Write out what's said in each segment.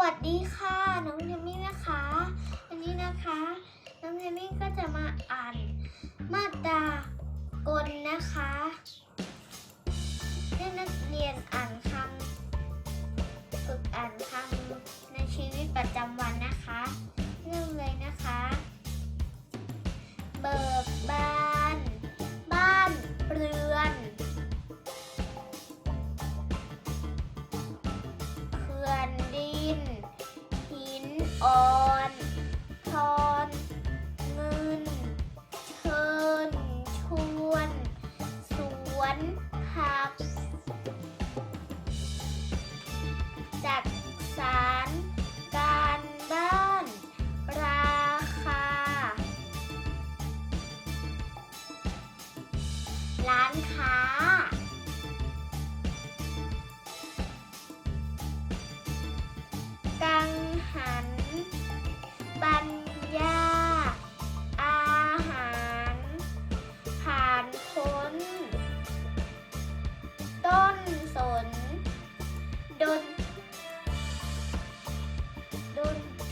วัสดีค่ะ น้องเทมมี่นะคะ วันนี้นะคะ น้องเทมมี่ก็จะมาอ่านมาตรากลนะคะให้นักเรียนอ่านคำ จั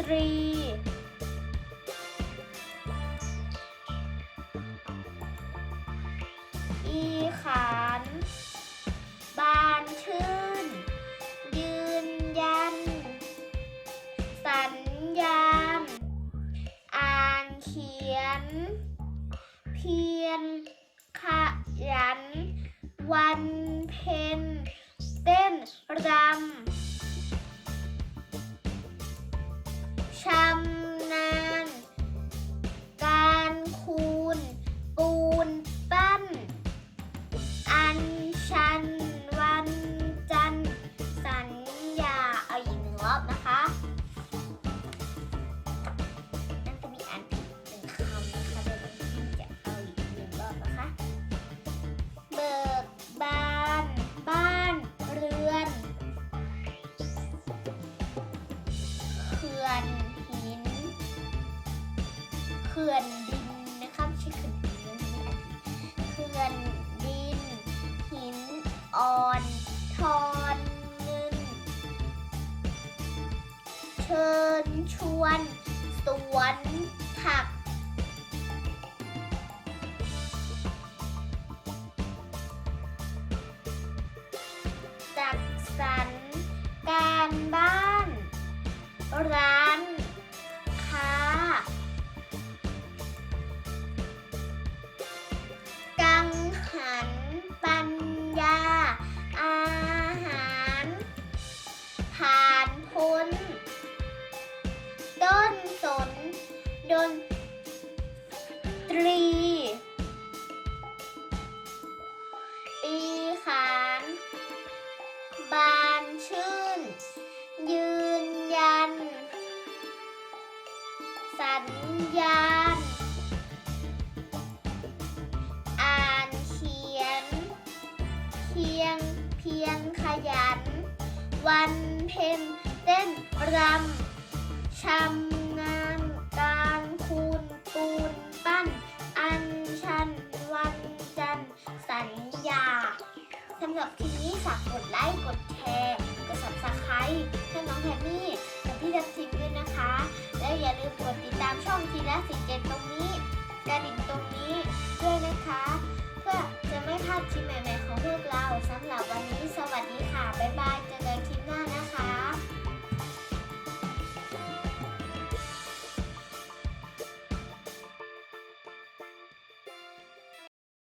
ตรี อีขานบานชื่น ยืนยัน สัญญาณ อ่านเขียน เพียรขยัน วันเพ็ญเต้นรำ ขื่อนดินนะคะไม่ใช่เขื่อนดินเขื่อนดิน หินอ่อนทอนเงิน เชิญชวน สวนผักจัดสรรการบ้านร้า ตรี ปีขาน บานชื่น ยืนยัน สัญญาณ อ่านเขียน เพียงเพียงขยัน วันเพ็ญเต้นรำชำำหรับคลิปนี้ฝากกดไลค์ กดแชร์ กด subscribe ให้น้องแพน